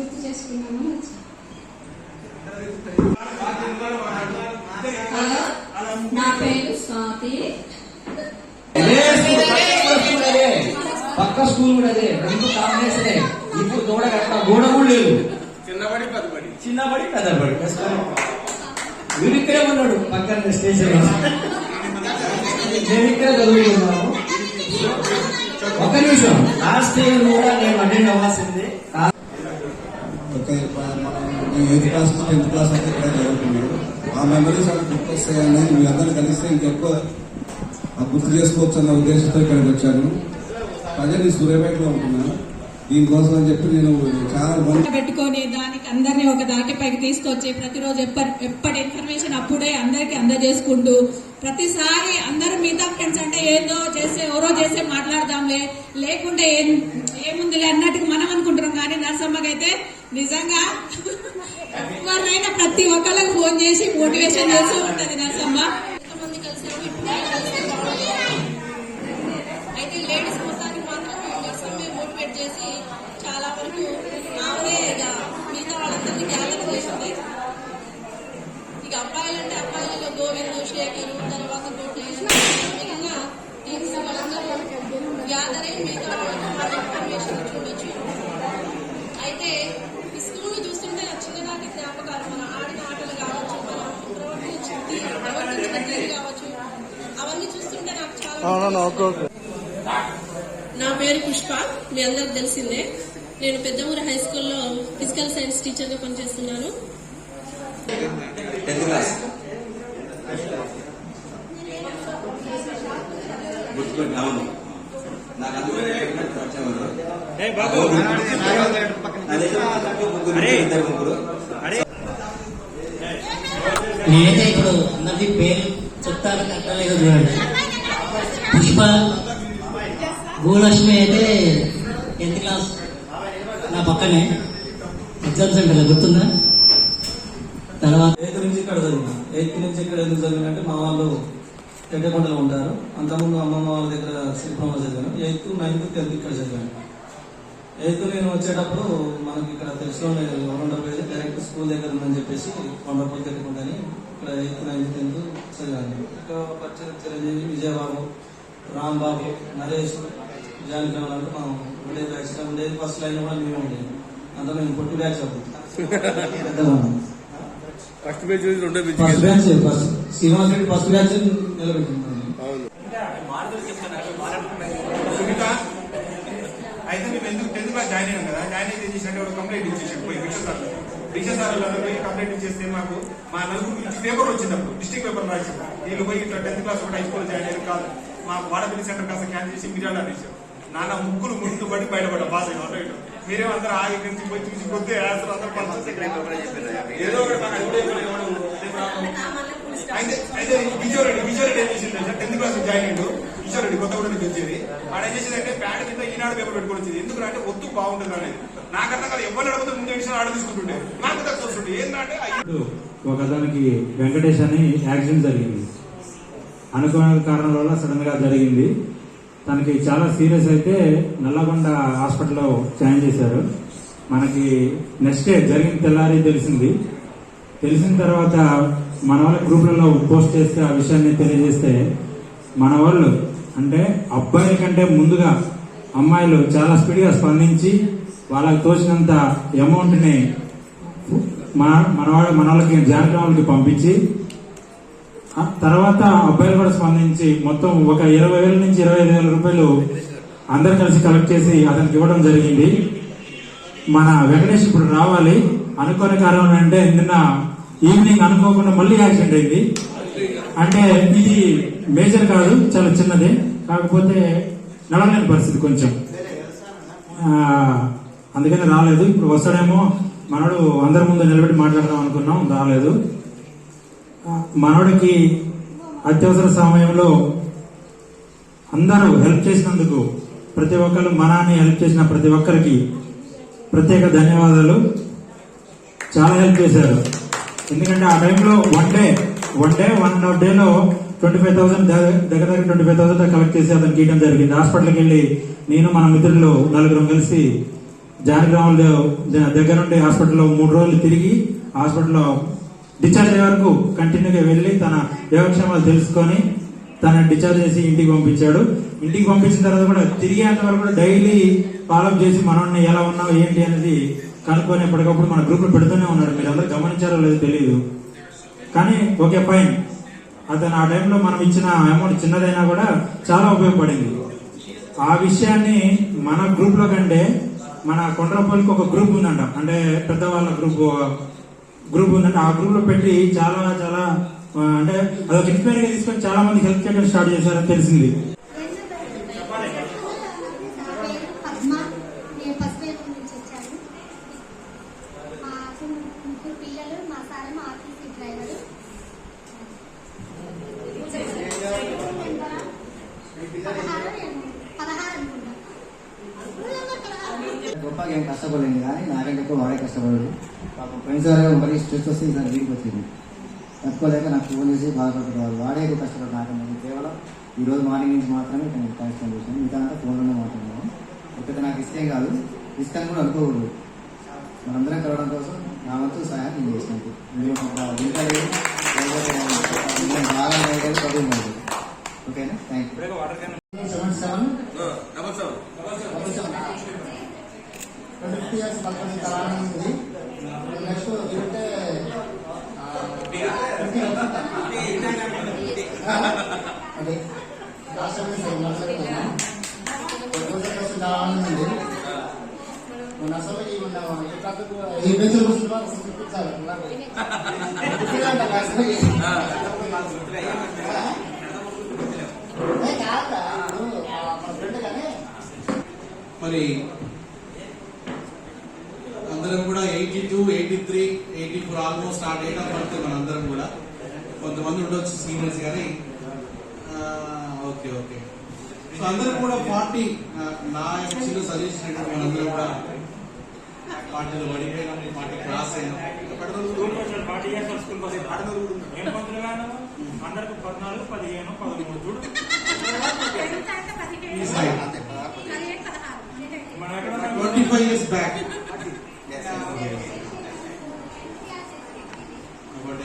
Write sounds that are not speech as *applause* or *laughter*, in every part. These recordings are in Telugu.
గుర్తు చేసుకున్నామని వచ్చాను నా పేరు స్వాతి. పక్క స్కూల్ కూడా అదే. రెండు కాంబినేషన్. ఇప్పుడు గోడ కట్ట గోడ కూడా లేదు. చిన్నబడి పెద్దబడి చిన్నబడి పెద్దబడి వీడు ఇక్కడే ఉన్నాడు పక్కన స్టేషన్లో. నేను ఇక్కడే చదువుకున్నాను ఒక నిమిషం. లాస్ట్ ఇయర్ కూడా నేను అటెండ్ అవ్వాల్సింది. ఎయిత్ క్లాస్ టెన్త్ క్లాస్ అయితే ఇక్కడ చదువుకున్నాడు ఆ మెమరీస్ అలా గుర్తొస్తాయని మీ అందరూ కలిస్తే ఇంకెక్కువ గుర్తు చేసుకోవచ్చు అన్న ఉద్దేశంతో ఇక్కడికి వచ్చాను. ప్రజలు సూర్యాపేటలో ఉంటున్నాను దీనికోసం అని చెప్పి నేను చాలా పెట్టుకొని దానికి అందరినీ ఒక దాటిపైకి తీసుకొచ్చి ప్రతిరోజు ఎప్పటి ఎప్పటి ఇన్ఫర్మేషన్ అప్పుడే అందరికి అందజేసుకుంటూ ప్రతిసారి అందరూ మిగతా ఫ్రెండ్స్ అంటే ఏదో చేసే ఎవరో చేసే మాట్లాడదాంలే. లేకుంటే ఏం ఏముందిలే అన్నట్టుగా మనం అనుకుంటున్నాం. కానీ నర్సమ్మకైతే నిజంగా ఎవరైనా ప్రతి ఒక్కళ్ళకి ఫోన్ చేసి మోటివేషన్ చేస్తూ ఉంటది నర్సమ్మ అయితే లేడీస్ మొత్తానికి మాత్రం నర్సమ్మే మోటివేట్ చేసి చాలా వరకు ఆమెనే ఇక మిగతా వాళ్ళందరినీ గ్యాదర్ చేసింది. ఇక అబ్బాయిలంటే అబ్బాయిలలో గోవింద్ శేఖర్ తర్వాత కోటేష్ వాళ్ళందరూ గ్యాదర్ అయి మిగతా వాళ్ళకి ఇన్ఫర్మేషన్ చూడొచ్చు. అయితే ఈ స్కూల్ చూస్తుంటే నా చిన్ననాటి జ్ఞాపకాలు మన ఆడిన ఆటలు కావచ్చు మన ప్రవర్తించిన తీరు ప్రవర్తించిన తీరు కావచ్చు అవన్నీ చూస్తుంటే నాకు చాలా నా పేరు పుష్ప మీ అందరికి తెలిసిందే. నేను పెద్దమూరి హై స్కూల్లో ఫిజికల్ సైన్స్ టీచర్గా పనిచేస్తున్నాను. నాకు అందులో వచ్చేవారు అదే ముగ్గురు ఇద్దరు ముగ్గురు నేనైతే ఇప్పుడు అందరికి పేరు చెప్తాను కట్టలేదు చూడండి. పుష్ప భూలక్ష్మి అయితే టెన్త్ క్లాస్ నా పక్కనే ఎగ్జామ్స్ సెంటర్ గుర్తుందా? తర్వాత ఎయిత్ నుంచి ఇక్కడ చదివిన ఎయిత్ నుంచి ఇక్కడ ఎందుకు చదివినంటే మా వాళ్ళు పెద్దకొండలో ఉంటారు. అంతకుముందు అమ్మమ్మ వాళ్ళ దగ్గర సినిమా చదివాను ఎయిత్ నైన్త్ టెన్త్ ఇక్కడ చదివాను ఎయిత్ నేను వచ్చేటప్పుడు మనకి ఇక్కడ తెలిసిన ఉండకపోతే డైరెక్ట్ స్కూల్ దగ్గర ఉందని చెప్పేసి కొండపల్లి పెట్టుకుంటాని ఇక్కడ ఎయిత్ నైన్త్ టెన్త్ చదివాను. ఇక్కడ పరిచయం చిరంజీవి విజయబాబు రాంబాబు నరేష్ జానకి రావు మనం ఉండే బ్యాచ్ ఉండేది ఫస్ట్ లైన్ కూడా మేమే ఉండేది. అంతా మేము పొట్టి బ్యాచ్ అవుతుంది ఫస్ట్ పేజ్ చూసి రెండో page first batch first Srinivas Reddy first batch నిలబెట్టింది అవును సునీత అయితే మేము ఎందుకు టెన్త్ క్లాస్ జాయిన్ అయ్యాం కదా జాయిన్ అయితే ఏం చేసినట్టు ఒక కంప్లైంట్ ఇచ్చేసాడు పోయి విషయ సార్ విషయ సార్ పోయి కంప్లైంట్ ఇచ్చేస్తే మాకు మా నలుగురు పేపర్ వచ్చింది అప్పుడు డిస్ట్రిక్ట్ పేపర్ రాసి. వీళ్ళు పోయి ఇట్లా టెన్త్ క్లాస్ ఒకటి హై స్కూల్ జాయిన్ అయ్యారు కాదు. మాకు వాడపల్లి సెంటర్ కాస్త క్యాన్సిల్ చేసి మిర్యాల అనేసారు నాన్న ముగ్గురు ముందు పడి బయటపడ్డా పాస్ అయ్యాం అటు ఇటు మీరే అందరూ ఆగి ఇక్కడి నుంచి పోయి చూసి కొద్ది ఆన్సర్ అందరూ ఏదో ఒకటి కూడా. అయితే అయితే రెడ్డి ఏం చేసింది సార్ టెన్త్ క్లాస్ జాయిన్ అయ్యిండు. ఇచ్చారండి కొత్త కొత్తగూడ నుంచి వచ్చేది ఆడ ఏం చేసిందంటే ప్యాడ్ కింద ఈనాడు పేపర్ పెట్టుకొని వచ్చేది. ఎందుకు అంటే ఒత్తు బాగుంటుంది అనేది. నాకన్నా కదా ఎవరు అడిగితే ముందు ఎడిషన్ ఆడ తీసుకుంటుండే. నాకు తక్కువ వస్తుండే. ఏంటంటే ఒక అతనికి వెంకటేష్ అని యాక్సిడెంట్ జరిగింది. అనుకోని కారణం వల్ల సడన్గా జరిగింది. తనకి చాలా సీరియస్ అయితే నల్లగొండ హాస్పిటల్లో జాయిన్ చేశారు. మనకి నెక్స్ట్ డే జరిగిన తెల్లారి తెలిసింది. తెలిసిన తర్వాత మన వాళ్ళ గ్రూపులలో పోస్ట్ చేస్తే ఆ విషయాన్ని తెలియజేస్తే మన వాళ్ళు అంటే అబ్బాయిల కంటే ముందుగా అమ్మాయిలు చాలా స్పీడ్గా స్పందించి వాళ్ళకి తోచినంత అమౌంట్ని మన మన మనవాళ్ళకి మన వాళ్ళకి పంపించి తర్వాత అబ్బాయిలు కూడా స్పందించి మొత్తం ఒక ఇరవై వేల నుంచి ఇరవై ఐదు వేల రూపాయలు అందరు కలిసి కలెక్ట్ చేసి అతనికి ఇవ్వడం జరిగింది. మన వెంకటేష్ ఇప్పుడు రావాలి. అనుకోని కారణం అంటే నిన్న ఈవినింగ్ అనుకోకుండా మళ్ళీ యాక్సిడెంట్ అయింది. అంటే ఇది మేజర్ కాదు చాలా చిన్నదే. కాకపోతే నడవలేని పరిస్థితి కొంచెం. అందుకని రాలేదు. ఇప్పుడు వస్తాడేమో మనోడు అందరి ముందు నిలబెట్టి మాట్లాడదాం అనుకున్నాం రాలేదు. మనోడికి అత్యవసర సమయంలో అందరూ హెల్ప్ చేసినందుకు ప్రతి ఒక్కరు మనాన్ని హెల్ప్ చేసిన ప్రతి ఒక్కరికి ప్రత్యేక ధన్యవాదాలు. చాలా హెల్ప్ చేశారు. ఎందుకంటే ఆ టైంలో one day one day one and half డేలో ట్వంటీ ఫైవ్ థౌసండ్ దగ్గర దగ్గర ట్వంటీ ఫైవ్ థౌసండ్ కలెక్ట్ చేసి అతనికి ఇవ్వడం జరిగింది. హాస్పిటల్కి వెళ్ళి నేను మన మిత్రులు నలుగురం కలిసి జానగ్రామంలో దగ్గర నుండి హాస్పిటల్లో మూడు రోజులు తిరిగి హాస్పిటల్లో డిశ్చార్జ్ అయ్యే వరకు కంటిన్యూగా వెళ్ళి తన యోగక్షేమాలు తెలుసుకొని తన డిశ్చార్జ్ చేసి ఇంటికి పంపించాడు. ఇంటికి పంపించిన తర్వాత కూడా తిరిగేంత వరకు కూడా డైలీ ఫాలోఅప్ చేసి మనల్ని ఎలా ఉన్నావు ఏంటి అనేది కనుక్కొని ఎప్పటికప్పుడు మన గ్రూప్లో పెడుతూనే ఉన్నాడు మీరు అందరూ గమనించారో లేదో తెలియదు కానీ ఓకే ఫైన్ అతను ఆ టైంలో మనం ఇచ్చిన అమౌంట్ చిన్నదైనా కూడా చాలా ఉపయోగపడింది. ఆ విషయాన్ని మన గ్రూప్లో కంటే మన కొండ్రపల్లికి ఒక గ్రూప్ ఉందంట. అంటే పెద్దవాళ్ళ గ్రూప్ గ్రూప్ ఉందంట. ఆ గ్రూప్లో పెట్టి చాలా చాలా అంటే అదొక ఇన్స్పైర్గా తీసుకొని చాలా మంది హెల్ప్ చేయడం స్టార్ట్ చేశారని తెలిసింది పద్మ నేను పసిపేరు నుంచి వచ్చాను మా ముగ్గురు పిల్లలు మా సార్ మా ఆర్టీసీ డ్రైవరు పదహారు పదహారు అనుకుంటా గొప్పగా ఏం కష్టపడలేదు కానీ నాకంటే ఎక్కువ వాడే కష్టపడదు పాపం ఫ్రెండ్స్ వరకు మరీ స్ట్రెస్ వస్తే ఈసారి వీడికి వచ్చింది తట్టుకోలేక నాకు ఫోన్ చేసి బాధపడుతున్నారు. వాడే ఎక్కువ కష్టపడు నాకన్నా. నేను కేవలం ఈ రోజు మార్నింగ్ నుంచి మాత్రమే నేను కనెక్షన్ చేశాను మిగతా అంతా ఫోన్లోనే మాట్లాడినాను ఒకటి నాకు ఇష్టం కాదు. ఇష్టం కూడా అనుకోకూడదు. మనందరం కలవడం కోసం నా వంతు సహాయం నేను చేసినట్టు మీరు బాగా లేదు ఓకేనా? Thank you seven seven double seven double seven fifty years పక్కన చాలా ఉంది నెక్స్ట్ ఇదంటే అదే లాస్ట్ చాలా ఉంది మన అసలు ఈ ఉన్న ఈ పక్కకు ఈ బెంచులు కూర్చుంటే చూపించాలి మన ఫ్రెండ్ కానీ మరి అందరం కూడా eighty two eighty three four almost ఆ డేట్ బర్త్ మనందరం కూడా కొంతమంది ఉండొచ్చు సీనియర్స్ కానీ. Okay okay. సో అందరం కూడా పార్టీ నా చిన్న సజెషన్ ఏంటంటే మనందరం కూడా పార్టీలో పడిపోయినాం పార్టీ క్రాస్ అయినాం. అందరికి పద్నాలుగు పదిహేను పదమూడు చూడు ట్వంటీ ఫైవ్ ఇయర్స్ బ్యాక్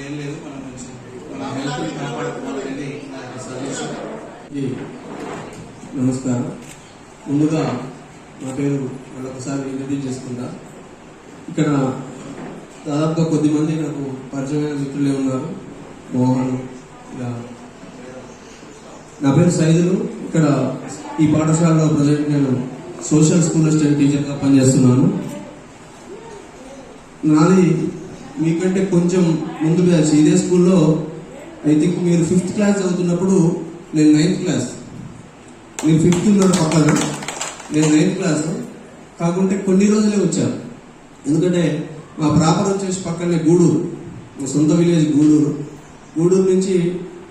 ఏం లేదు మనం కొంచెం మన హెల్త్ కాపాడుకోవాలనేది సజెషన్ నమస్కారం. ముందుగా నా పేరు మరొకసారి ఇంట్రడ్యూస్ చేసుకుంటా. ఇక్కడ దాదాపుగా కొద్ది మంది నాకు పరిచయమైన మిత్రులే ఉన్నారు. మోహన్ ఇలా. నా పేరు సైదులు. ఇక్కడ ఈ పాఠశాలలో ప్రజెంట్ నేను సోషల్ స్కూల్ అసిస్టెంట్ టీచర్గా పనిచేస్తున్నాను. నాది మీకంటే కొంచెం ముందు బ్యాచ్ ఇదే స్కూల్లో ఐ థింక్ మీరు ఫిఫ్త్ క్లాస్ చదువుతున్నప్పుడు నేను నైన్త్ క్లాస్ మీరు ఫిఫ్త్ ఉన్నారు పక్కన. నేను నైన్త్ క్లాస్ కాకుంటే కొన్ని రోజులే వచ్చాను ఎందుకంటే మా ప్రాపర్ వచ్చేసి పక్కనే గూడూరు. మా సొంత విలేజ్ గూడూరు. గూడూరు నుంచి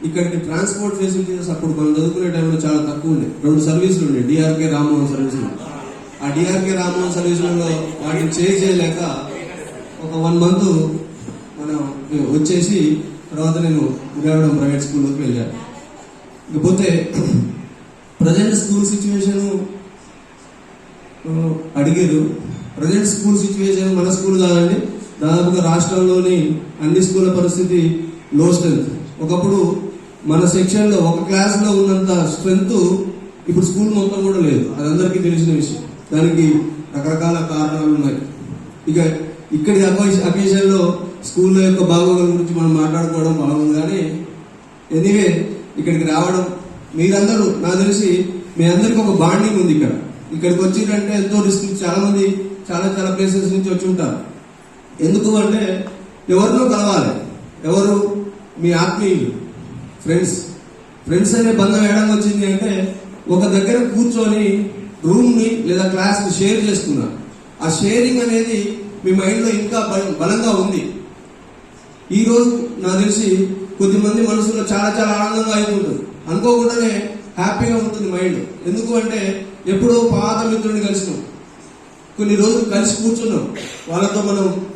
ఇక్కడికి ట్రాన్స్పోర్ట్ ఫెసిలిటీస్ అప్పుడు మనం చదువుకునే టైంలో చాలా తక్కువ ఉండే. రెండు సర్వీసులు ఉండే. డిఆర్కే రామ్మోహన్ సర్వీసులు ఆ డిఆర్కే రామ్మోహన్ సర్వీసులలో వాటిని చేంజ్ చేయలేక ఒక వన్ మంత్ మనం వచ్చేసి తర్వాత నేను ఉదయవడం ప్రైవేట్ స్కూల్లోకి వెళ్ళాను. ఇకపోతే ప్రజెంట్ స్కూల్ సిచ్యువేషన్ అడిగారు. ప్రజెంట్ స్కూల్ సిచ్యువేషన్ మన స్కూల్ కాదండి. దాదాపుగా రాష్ట్రంలోని అన్ని స్కూళ్ళ పరిస్థితి లో స్ట్రెంత్ ఒకప్పుడు మన సెక్షన్లో ఒక క్లాస్లో ఉన్నంత స్ట్రెంత్ ఇప్పుడు స్కూల్ మొత్తం కూడా లేదు. అది అందరికీ తెలిసిన విషయం. దానికి రకరకాల కారణాలు ఉన్నాయి. ఇక ఇక్కడి అకేషన్లో స్కూల్ యొక్క బాగోగుల గురించి మనం మాట్లాడుకోవడం మనం కానీ ఎనీవే ఇక్కడికి రావడం మీరందరూ నాకు తెలిసి మీ అందరికి ఒక బాండింగ్ ఉంది ఇక్కడ. ఇక్కడికి వచ్చిందంటే ఎంతో రిస్క్ చాలా మంది చాలా చాలా ప్లేసెస్ నుంచి వచ్చి ఉంటారు. ఎందుకు అంటే ఎవరినో కలవాలి. ఎవరు? మీ ఆత్మీయులు. ఫ్రెండ్స్ ఫ్రెండ్స్ అనే బంధం వేయడం వచ్చింది అంటే ఒక దగ్గర కూర్చొని రూమ్ని లేదా క్లాస్ని షేర్ చేసుకున్నారు. ఆ షేరింగ్ అనేది మీ మైండ్లో ఇంకా బల- బలంగా ఉంది. ఈరోజు నాకు తెలిసి కొద్దిమంది మనసులో చాలా చాలా ఆనందంగా అయిపోతుంది అనుకోకుండానే హ్యాపీగా ఉంటుంది మైండ్ ఎందుకు అంటే ఎప్పుడో పాత మిత్రుడిని కలిసినాం. కొన్ని రోజులు కలిసి కూర్చున్నాం. వాళ్ళతో మనం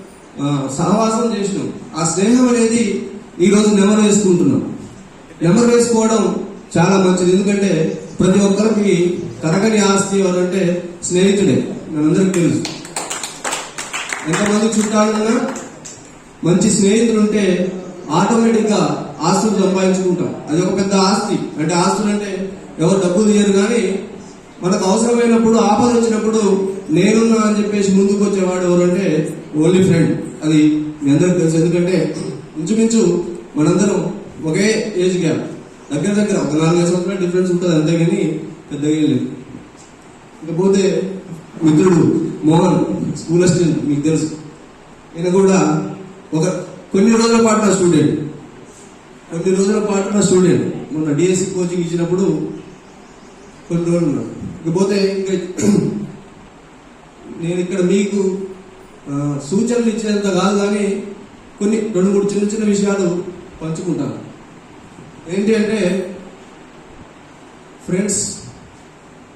సహవాసం చేసినాం. ఆ స్నేహం అనేది ఈ రోజు నెమరు వేసుకుంటున్నాం. నెమరు వేసుకోవడం చాలా మంచిది. ఎందుకంటే ప్రతి ఒక్కరికి తరగని ఆస్తి ఎవరంటే స్నేహితుడే. మనందరికి తెలుసు. ఎంతమంది చుట్టాలున్నా మంచి స్నేహితులు ఉంటే ఆటోమేటిక్గా ఆస్తులు సంపాదించుకుంటాం అది ఒక పెద్ద ఆస్తి. అంటే ఆస్తులు అంటే ఎవరు డబ్బులు తీయరు కానీ మనకు అవసరమైనప్పుడు ఆపద వచ్చినప్పుడు నేనున్నా అని చెప్పేసి ముందుకు వచ్చేవాడు ఎవరంటే ఓన్లీ ఫ్రెండ్. అది మీ అందరికి తెలుసు. ఎందుకంటే ఇంచుమించు మనందరం ఒకే ఏజ్ గ్యాప్. దగ్గర దగ్గర ఒక నాలుగైదు సంవత్సరాల డిఫరెన్స్ ఉంటుంది అంతేగాని పెద్దగా లేదు. ఇకపోతే మిత్రుడు మోహన్ స్కూల్ అసిస్టెంట్ మీకు తెలుసు. ఈయన కూడా ఒక కొన్ని రోజుల పాటు నా స్టూడెంట్. కొన్ని రోజుల పాటు నా స్టూడెంట్. మొన్న డిఎస్సి కోచింగ్ ఇచ్చినప్పుడు కొన్ని రోజులు ఇకపోతే ఇంకా *clears throat* నేను ఇక్కడ మీకు సూచనలు ఇచ్చేంత కాదు కానీ కొన్ని రెండు మూడు చిన్న చిన్న విషయాలు పంచుకుంటాను. ఏంటి అంటే ఫ్రెండ్స్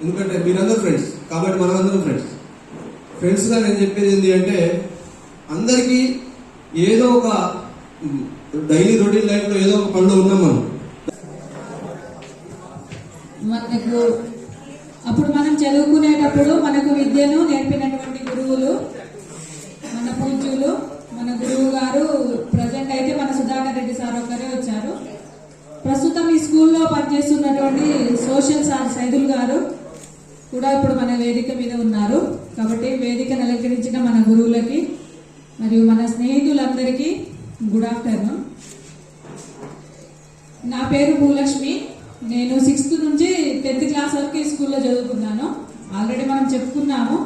ఎందుకంటే మీరందరూ ఫ్రెండ్స్ కాబట్టి మనమందరం ఫ్రెండ్స్. ఫ్రెండ్స్గా నేను చెప్పేది ఏంటి అంటే అందరికీ ఏదో ఒక డైలీ రొటీన్ లైఫ్లో ఏదో ఒక పనులు ఉన్నాం మనం. మనకు అప్పుడు మనం చదువుకునేటప్పుడు మనకు విద్యను నేర్పినటువంటి గురువులు మన పూజ్యులు మన గురువు గారు ప్రజెంట్ అయితే మన సుధాకర్ రెడ్డి సార్ ఒక్కరే వచ్చారు. ప్రస్తుతం ఈ స్కూల్లో పనిచేస్తున్నటువంటి సోషల్ సార్ సైదుల్ గారు కూడా ఇప్పుడు మన వేదిక మీద ఉన్నారు. కాబట్టి వేదిక అలంకరించిన మన గురువులకి మరియు మన స్నేహితులందరికీ గుడ్ ఆఫ్టర్నూన్ నా పేరు భూలక్ష్మి. నేను సిక్స్త్ నుంచి టెన్త్ క్లాస్ వరకు ఈ స్కూల్లో చదువుకున్నాను. ఆల్రెడీ మనం చెప్పుకున్నాము.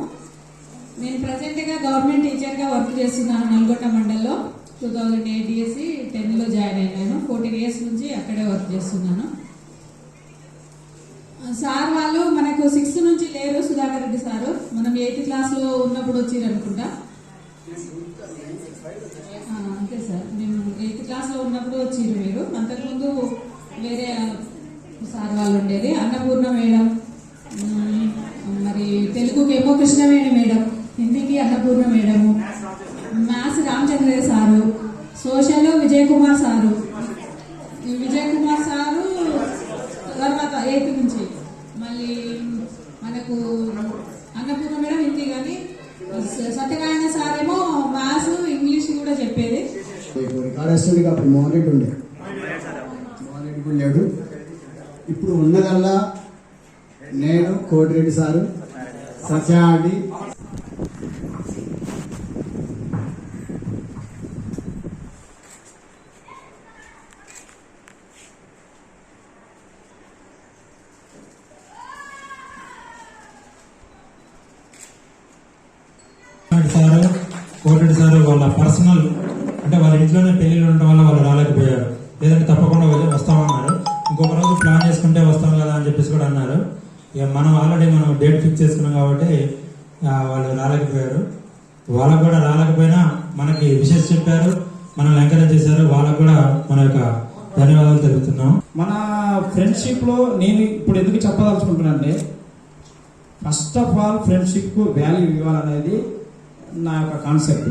నేను ప్రజెంట్గా గవర్నమెంట్ టీచర్గా వర్క్ చేస్తున్నాను నల్గొండ మండల్లో. టూ థౌజండ్ ఎయిట్ ఇయర్స్ టెన్లో జాయిన్ అయినాను. ఫోర్టీన్ ఇయర్స్ నుంచి అక్కడే వర్క్ చేస్తున్నాను. సార్ వాళ్ళు మనకు సిక్స్త్ నుంచి లేరు సుధాకర్ రెడ్డి సారు. మనం ఎయిత్ క్లాస్లో ఉన్నప్పుడు వచ్చిర్రు అనుకుంటా. అంతే సార్. మేము ఎయిత్ క్లాస్లో ఉన్నప్పుడు వచ్చిర్రు మీరు. అంతకుముందు వేరే సార్ వాళ్ళు ఉండేది. అన్నపూర్ణ మేడం మరి మరి తెలుగుకేమో Krishnaveni madam హిందీకి Annapurna madam maths Ramachandraiah sir social Vijay Kumar sir ఈ విజయ్ కుమార్ సారు తర్వాత ఎయిత్ నుంచి మళ్ళీ మనకు అన్నపూర్ణ మేడం హిందీ కానీ సత్యనారాయణ సార్ ఏమో మ్యాథ్స్ ఇంగ్లీష్ కూడా చెప్పేది రికార్డెస్టోడికి అప్పుడు మోహన్రెడ్డి ఉండే. మోహన్ రెడ్డి కూడా లేడు. ఇప్పుడు ఉన్నదల్లా నేను కోటిరెడ్డి సారు సత్యాడి రాలేకపోయారు వాళ్ళకు కూడా రాలేకపోయినా మనకి విషెస్ చెప్పారు మనల్ని ఎంకరేజ్ చేశారు వాళ్ళకు కూడా మన యొక్క ధన్యవాదాలు తెలుపుతున్నాం. మన ఫ్రెండ్షిప్లో నేను ఇప్పుడు ఎందుకు చెప్పదలుచుకుంటున్నానంటే ఫస్ట్ ఆఫ్ ఆల్ ఫ్రెండ్షిప్కు వాల్యూ ఇవ్వాలనేది నా యొక్క కాన్సెప్ట్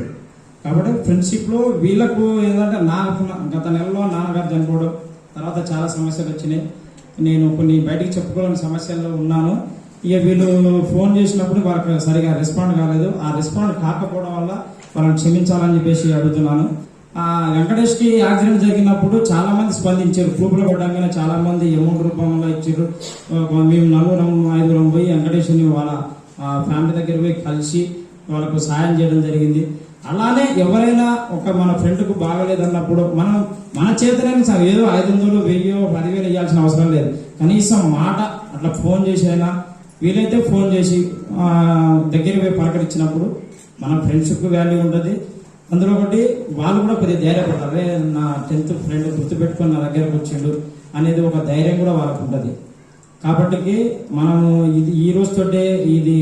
కాబట్టి ఫ్రెండ్షిప్లో వీళ్ళకు ఏంటంటే నాకు గత నెలలో నాన్నగారు చనిపోవడం తర్వాత చాలా సమస్యలు వచ్చినాయి. నేను కొన్ని బయటికి చెప్పుకోలేని సమస్యల్లో ఉన్నాను. ఇక వీళ్ళు ఫోన్ చేసినప్పుడు వాళ్ళకి సరిగా రెస్పాండ్ కాలేదు. ఆ రెస్పాండ్ కాకపోవడం వల్ల వాళ్ళని క్షమించాలని చెప్పేసి అడుగుతున్నాను. ఆ వెంకటేష్కి యాక్సిడెంట్ జరిగినప్పుడు చాలా మంది స్పందించారు. గ్రూపులో పడ్డాగానే చాలా మంది అమౌంట్ రూపంలో ఇచ్చారు. మేము నలుగురం ఐదుగురం పోయి వెంకటేష్ని వాళ్ళ ఫ్యామిలీ దగ్గర పోయి కలిసి వాళ్ళకు సాయం చేయడం జరిగింది. అలానే ఎవరైనా ఒక మన ఫ్రెండ్కు బాగలేదన్నప్పుడు మనం మన చేతనైనా సరే ఏదో ఐదు వందలు వెయ్యో పదివేలు ఇవ్వాల్సిన అవసరం లేదు. కనీసం మాట అట్లా ఫోన్ చేసి అయినా వీలైతే ఫోన్ చేసి దగ్గర పోయి పలకరించినప్పుడు మన ఫ్రెండ్షిప్ వాల్యూ ఉంటుంది అందులో ఒకటి వాళ్ళు కూడా కొద్దిగా ధైర్యపడతారు. అరే నా టెన్త్ ఫ్రెండ్ గుర్తుపెట్టుకొని నా దగ్గరకు వచ్చిండు అనేది ఒక ధైర్యం కూడా వాళ్ళకు ఉంటుంది కాబట్టి మనము ఇది ఈ రోజుతోటే ఇది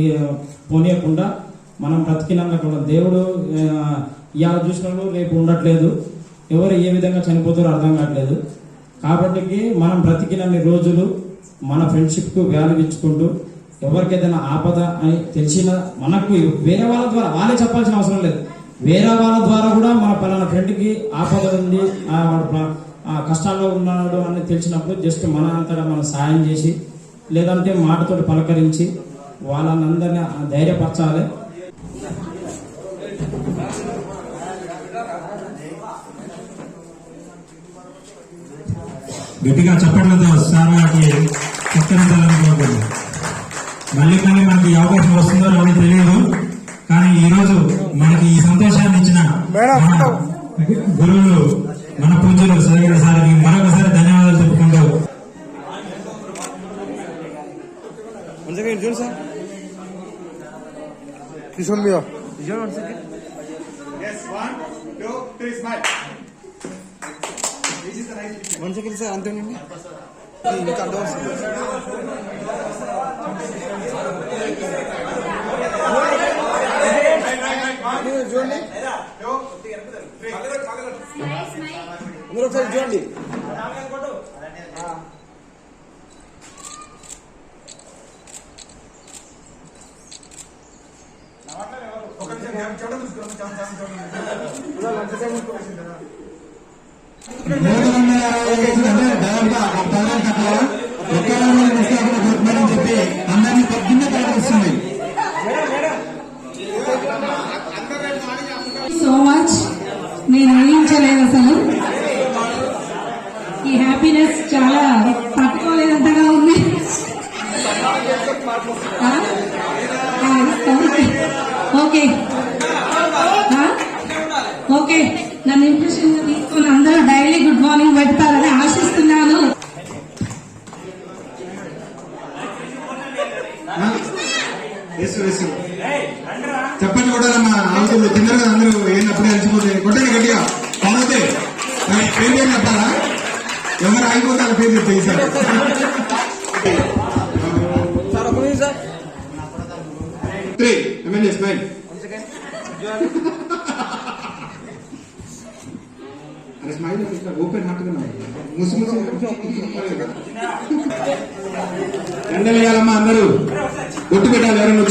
పోనీయకుండా మనం బ్రతికినందుకు దేవుడు ఇవాళ చూసినప్పుడు రేపు ఉండట్లేదు. ఎవరు ఏ విధంగా చనిపోతారో అర్థం కావట్లేదు. కాబట్టి మనం బ్రతికినన్ని రోజులు మన ఫ్రెండ్షిప్కు వాల్యూ ఇచ్చుకుంటూ ఎవరికి ఏదైనా ఆపద అని తెలిసిన మనకు వేరే వాళ్ళ ద్వారా వాళ్ళే చెప్పాల్సిన అవసరం లేదు. వేరే వాళ్ళ ద్వారా కూడా మన పలానా ఫ్రెండ్కి ఆపద ఉంది ఆ కష్టాల్లో ఉన్నాడు అని తెలిసినప్పుడు జస్ట్ మన అంతటా మనం సాయం చేసి లేదంటే మాటతో పలకరించి వాళ్ళని అందరినీ ధైర్యపరచాలి. గట్టిగా చప్పట్లతో సార్ గారికి సత్కరించాలని మళ్ళీ మళ్ళీ మనకి ఈ అవకాశం వస్తుందో లేదో తెలియదు. కానీ ఈ రోజు మనకి ఈ సంతోషాన్ని ఇచ్చిన మన గురువులు మన పూజలు సరిగిన సార్కి మరొకసారి ధన్యవాదాలు చెప్పుకుంటూ. This one, Mia. John, one second. Yes, one, two, three, smile. This is the right picture. One second, sir. అంతేనండి ఇంకా అర్థం వస్తుంది చూడండి అందరూ ఒకసారి చూడండి ఒక నిమిషం చూడండి చూడండి చూడండి చూడండి మూడు వందల అరవై ఐదు అంటే దాదాపుగా ఒక పదహారు కట్టాల ఒక్క వందల ముప్పై ఒకటి కొట్టమని చెప్పి అందరినీ పొద్దున్నే ప్రకటిస్తుంది సో మచ్ నేను ఊహించలేదు అసలు. ఈ హ్యాపీనెస్ సార్ ఒక నిమిషం సార్ త్రీ ఎమ్మెల్యే స్మైల్ అరే స్మైల్ ఓపెన్ హార్ట్ ముసి ముసి. ఎండలు వేయాలమ్మా అందరూ. కొట్టు పెట్టాలి ఎవరైనా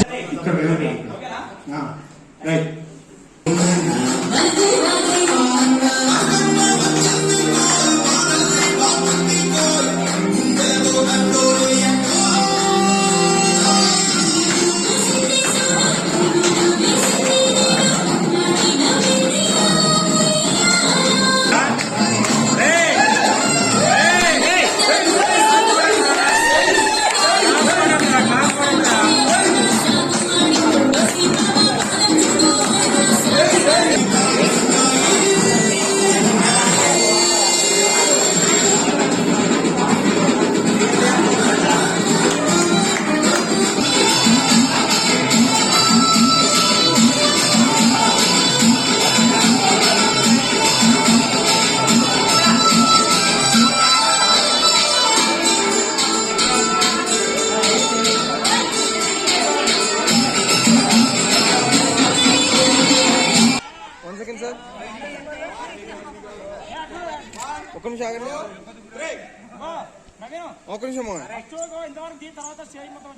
నిమిషం ఒక నిమిషం తర్వాత మొత్తం